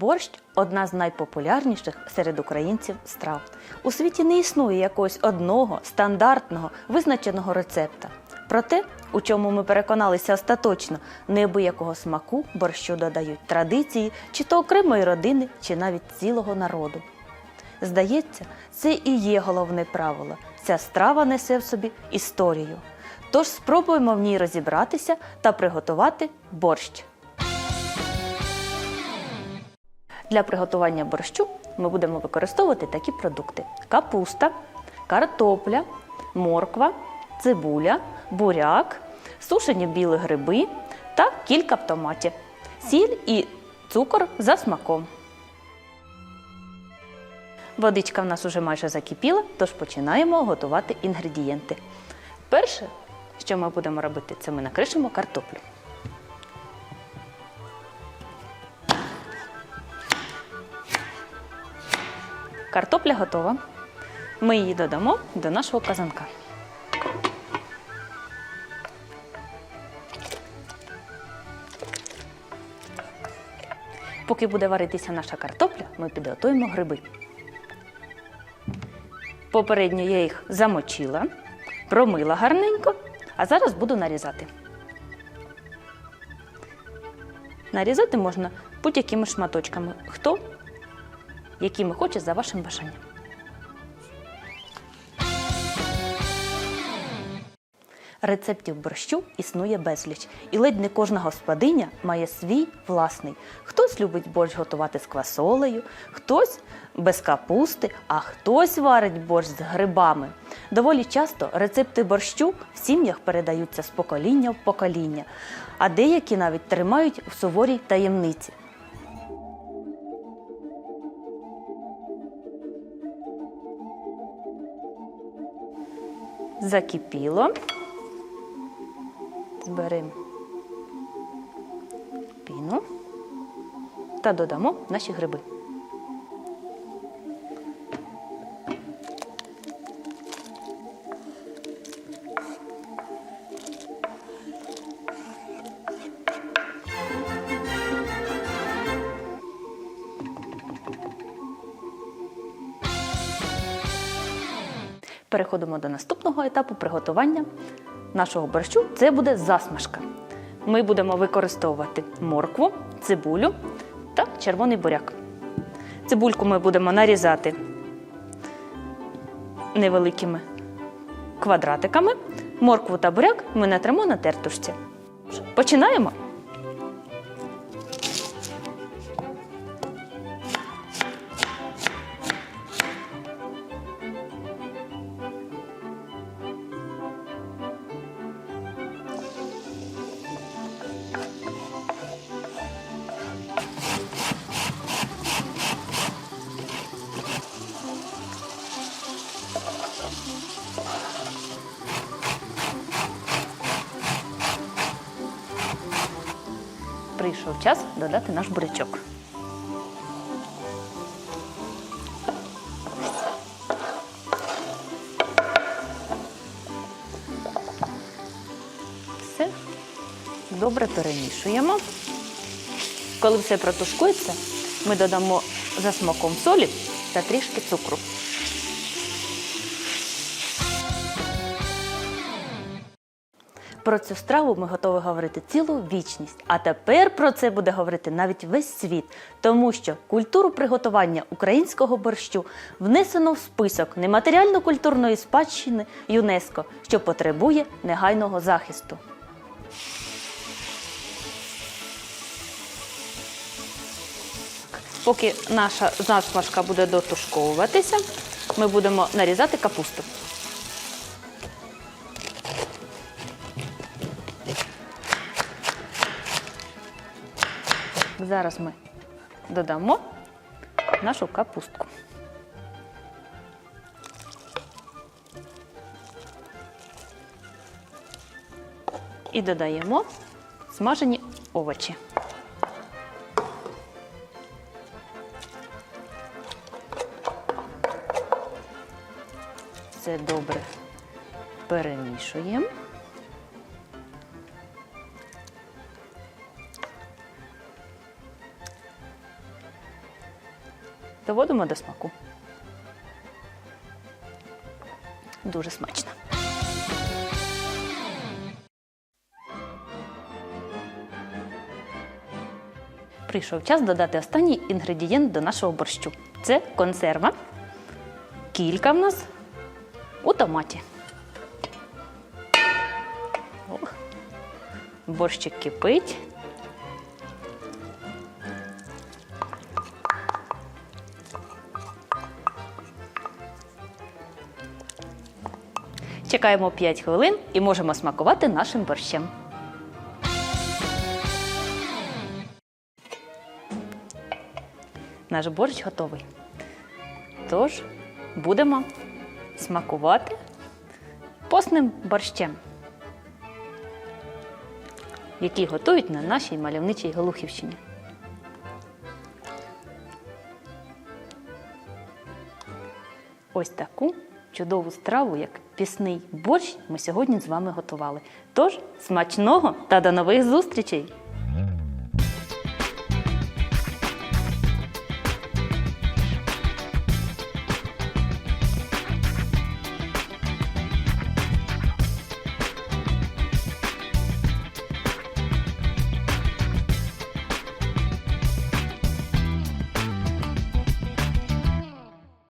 Борщ одна з найпопулярніших серед українців страв. У світі не існує якогось одного стандартного визначеного рецепта. Проте, у чому ми переконалися остаточно, неабиякого смаку борщу додають традиції чи то окремої родини, чи навіть цілого народу. Здається, це і є головне правило. Ця страва несе в собі історію. Тож спробуємо в ній розібратися та приготувати борщ. Для приготування борщу ми будемо використовувати такі продукти: капуста, картопля, морква, цибуля, буряк, сушені білі гриби та кілька томатів, сіль і цукор за смаком. Водичка в нас уже майже закипіла, тож починаємо готувати інгредієнти. Перше, що ми будемо робити, це ми накришимо картоплю. Картопля готова. Ми її додамо до нашого казанка. Поки буде варитися наша картопля, ми підготуємо гриби. Попередньо я їх замочила, промила гарненько, а зараз буду нарізати. Нарізати можна будь-якими шматочками. Хто якими хоче за вашим бажанням. Рецептів борщу існує безліч, і ледь не кожна господиня має свій власний. Хтось любить борщ готувати з квасолею, хтось без капусти, а хтось варить борщ з грибами. Доволі часто рецепти борщу в сім'ях передаються з покоління в покоління, а деякі навіть тримають в суворій таємниці. Закипіло. Зберемо піну та додамо наші гриби. Переходимо до наступного етапу приготування нашого борщу. Це буде засмажка. Ми будемо використовувати моркву, цибулю та червоний буряк. Цибульку ми будемо нарізати невеликими квадратиками. Моркву та буряк ми натремо на тертушці. Починаємо. Прийшов час додати наш бурячок. Все добре перемішуємо. Коли все протушкується, ми додамо за смаком солі та трішки цукру. Про цю страву ми готові говорити цілу вічність. А тепер про це буде говорити навіть весь світ, тому що культуру приготування українського борщу внесено в список нематеріально-культурної спадщини ЮНЕСКО, що потребує негайного захисту. Поки наша засмажка буде дотушковуватися, ми будемо нарізати капусту. Зараз ми додамо нашу капустку. І додаємо смажені овочі. Все добре перемішуємо. Доводимо до смаку. Дуже смачно. Прийшов час додати останній інгредієнт до нашого борщу. Це консерва. Кілька в нас у томаті. Ох. Борщик кипить. Чекаємо 5 хвилин і можемо смакувати нашим борщем. Наш борщ готовий. Тож будемо смакувати постним борщем, який готують на нашій мальовничій Голухівщині. Ось таку чудову страву, як пісний борщ, ми сьогодні з вами готували. Тож смачного та до нових зустрічей!